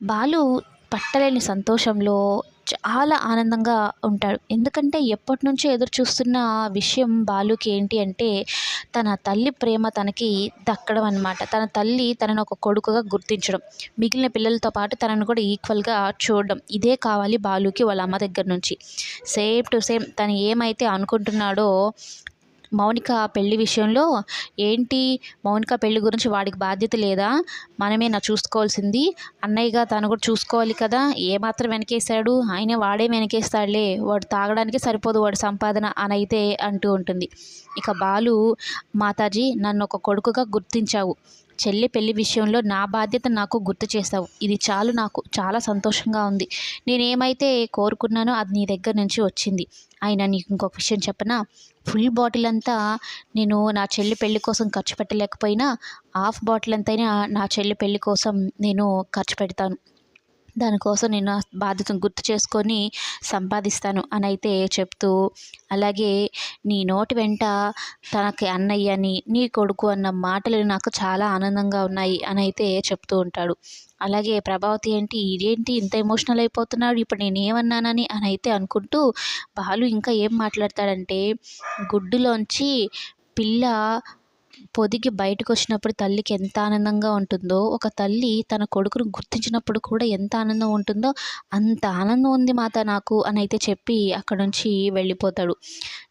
బాలు పట్టలేని సంతోషంలో చాలా ఆనందంగా ఉంటాడు. ఎందుకంటే ఎప్పటి నుంచో ఎదురు చూస్తున్న విషయం బాలుకి ఏంటి అంటే తన తల్లి ప్రేమ తనకి దక్కడం అనమాట తన తల్లి తనను ఒక కొడుకుగా గుర్తించడం. మిగిలిన పిల్లలతో పాటు తనను కూడా ఈక్వల్గా చూడడం. ఇదే కావాలి బాలుకి వాళ్ళ అమ్మ దగ్గర నుంచి. సేమ్ టు సేమ్ తను ఏమైతే అనుకుంటున్నాడో మౌనిక పెళ్ళి విషయంలో ఏంటి మౌనిక పెళ్ళి గురించి వాడికి బాధ్యత లేదా? మనమే నా చూసుకోవాల్సింది. అన్నయ్యగా తను కూడా చూసుకోవాలి కదా. ఏమాత్రం వెనకేశాడు? ఆయన వాడే వెనకేస్తాడులే. వాడు తాగడానికి సరిపోదు వాడి సంపాదన అని అయితే అంటూ ఉంటుంది. ఇక బాలు మాతాజీ నన్ను ఒక కొడుకుగా గుర్తించావు. చెల్లి పెళ్ళి విషయంలో నా బాధ్యత నాకు గుర్తు చేసావు ఇది చాలు నాకు. చాలా సంతోషంగా ఉంది. నేనేమైతే కోరుకున్నానో అది నీ దగ్గర నుంచి వచ్చింది. ఆయన నీకు ఇంకొక విషయం చెప్పనా? ఫుల్ బాటిల్ అంతా నేను నా చెల్లి పెళ్ళి కోసం ఖర్చు పెట్టలేకపోయినా హాఫ్ బాటిల్ అంతైనా నా చెల్లి పెళ్ళి కోసం నేను ఖర్చు పెడతాను. దానికోసం నేను నా బాధ్యతను గుర్తు చేసుకొని సంపాదిస్తాను అని అయితే చెప్తూ అలాగే నీ నోటి వెంట తనకి అన్నయ్యని నీ కొడుకు అన్న మాటలు నాకు చాలా ఆనందంగా ఉన్నాయి అని అయితే చెప్తూ ఉంటాడు. అలాగే ప్రభావతి ఏంటి ఇదేంటి ఇంత ఎమోషనల్ అయిపోతున్నాడు ఇప్పుడు నేను ఏమన్నానని అని అయితే అనుకుంటూ బాలు ఇంకా ఏం మాట్లాడతాడంటే గుడ్డులోంచి పిల్ల పొదిగి బయటకు వచ్చినప్పుడు తల్లికి ఎంత ఆనందంగా ఉంటుందో ఒక తల్లి తన కొడుకును గుర్తించినప్పుడు కూడా ఎంత ఆనందం ఉంటుందో అంత ఆనందం ఉంది మాత నాకు అని అయితే చెప్పి అక్కడ నుంచి వెళ్ళిపోతాడు.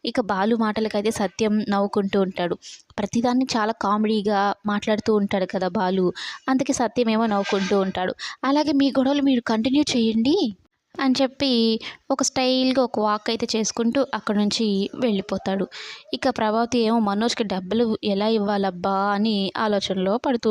ఇక బాలు మాటలకైతే సత్యం నవ్వుకుంటూ ఉంటాడు. ప్రతిదాన్ని చాలా కామెడీగా మాట్లాడుతూ ఉంటాడు కదా బాలు. అందుకే సత్యం ఏమో నవ్వుకుంటూ ఉంటాడు. అలాగే మీ గొడవలు మీరు కంటిన్యూ చేయండి. అని చెప్పి ఒక స్టైల్గా ఒక వాక్ అయితే చేసుకుంటూ అక్కడ నుంచి వెళ్ళిపోతాడు. ఇక ప్రభావతి ఏమో మనోజ్కి డబ్బులు ఎలా ఇవ్వాలబ్బా అని ఆలోచనలో పడుతూ